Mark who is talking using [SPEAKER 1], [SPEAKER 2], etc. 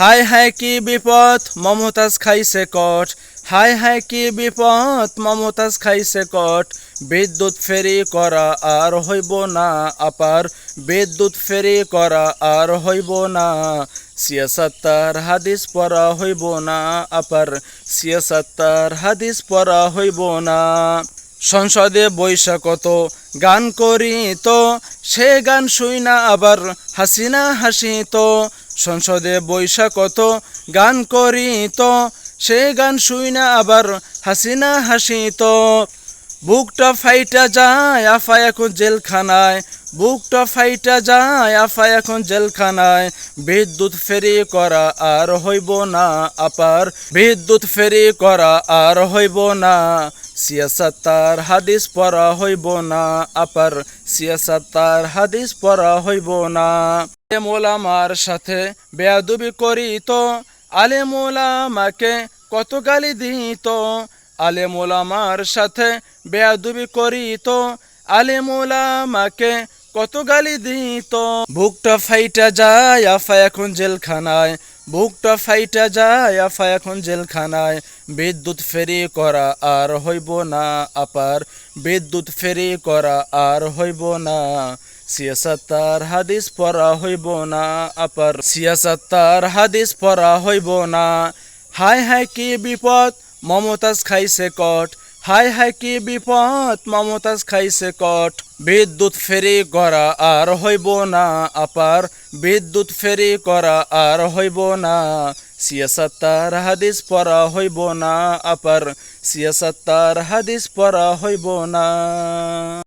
[SPEAKER 1] হায় হায় কি বিপদ, মমতাজ খাইছে কট। হায় হায় কি বিপদ, মমতাজ খাইছে কট। বিদ্যুৎ ফেরি করা আর হইব না আপার। বিদ্যুৎ ফেরি করা আর হইব না। সিয়াসাত্তার হাদিস পড়া হইব না আপার। সিয়াসাত্তার হাদিস পড়া হইব না। সংসদে বৈশা কত, গান করি তো সে গান শুই না আবার। হাসিনা হাসি তো সংসদে বৈশা কত? গান করি তো সে গান শুই না আবার হাসিনা হাসি তো বুকটা ফাইটা যায়, আফা এখন জেলখানায়। বুকটা ফাইটা যায়, আফা এখন জেলখানায়। বিদ্যুৎ ফেরি করা আর হইব না আপার। বিদ্যুৎ ফেরি করা আর হইব না। সিয়াসাত্তার হাদিস পড়া হইব না, আপার সিয়াসাতার হাদিস পড়া হইব না। মোলামার সাথে বেয়াদুবি করি তো আলে মোলামাকে কত গালি দিত। আলে মোলামার সাথে বেয়াদুবি করি তো আলে মোলামাকে কত গালি দিত। বুকটা ফাইটা যায়, আফা এখন জেলখানায়। বুকটা ফাইটা যায়, আফা এখন জেলখানায়। বিদ্যুৎ ফেরি করা আর হইব না আপার। বিদ্যুৎ ফেরি করা আর হইব না। সিয়াসাত্তার হাদিস পড়া হইব না আপার। সিয়াসাত্তার হাদিস পড়া হইব না। হায় হায় কি বিপদ, মমতাজ খাইছে কট। হায় হাই কি বিপদ? মমতাজ খাইছে কট বিদ্যুৎ ফেরি করা আর হইব না আপার। বিদ্যুৎ ফেরি করা আর হইব না। সিয়াসাত্তার হাদিস পরা হইব না আপার। সিয়াসাত্তার হাদিস পরা হইব না।